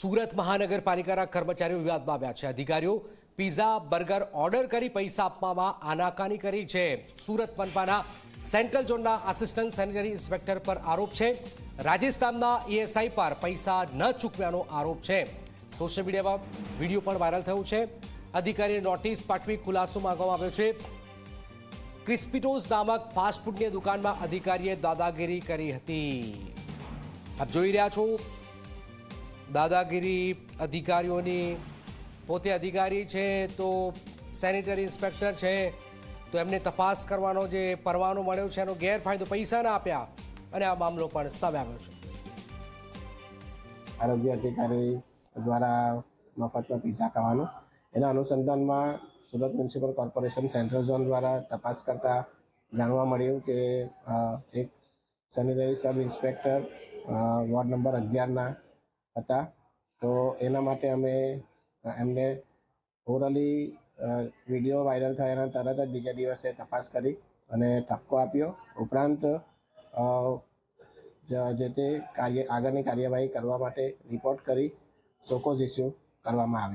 સુરત મહાનગરપાલિકાના કર્મચારીઓ વિવાદમાં આવ્યા છે. અધિકારીઓ પીઝા, બર્ગર ઓર્ડર કરી પૈસા આપવામાં આનાકાની કરી છે. સુરત મનપાના સેન્ટ્રલ ઝોનના આસિસ્ટન્ટ સેનેટરી ઇન્સ્પેક્ટર પર આરોપ છે. રાજસ્થાનના ઈએસઆઈ પર પૈસા ન ચૂકવ્યાનો આરોપ છે. સોશિયલ મીડિયામાં વીડિયો પણ વાયરલ થયું છે. અધિકારીએ નોટિસ પાઠવી ખુલાસો માંગવામાં આવ્યો છે. ક્રિસ્પિટોઝ નામક ફાસ્ટફૂડની દુકાનમાં અધિકારીએ દાદાગીરી કરી હતી. આપ જોઈ રહ્યા છો દાદાગીરી અધિકારીઓની પોતે અધિકારી છે, તો સેનિટરી ઇન્સ્પેક્ટર છે, તો એમને તપાસ કરવાનો જે પરવાનો મળ્યો છે, એનો ગેરફાયદો પૈસા ના આપ્યા અને આ મામલો પણ સામે આવ્યો છે. આરોગ્ય અધિકારી દ્વારા મફતમાં પીઝા ખાવાનું. એના અનુસંધાનમાં Surat municipal corporation central zone દ્વારા તપાસ કરતા જાણવા મળ્યું કે એક sanitary sub inspector ward number અગિયારના હતા. તો એના માટે અમે એમને ઓરલી વીડિયો વાયરલ થયાના તરત જ બીજા દિવસે તપાસ કરી અને ઠપકો આપ્યો. ઉપરાંત જે તે કાર્ય, આગળની કાર્યવાહી કરવા માટે રિપોર્ટ કરી સોકોઝ ઇસ્યુ કરવામાં આવે.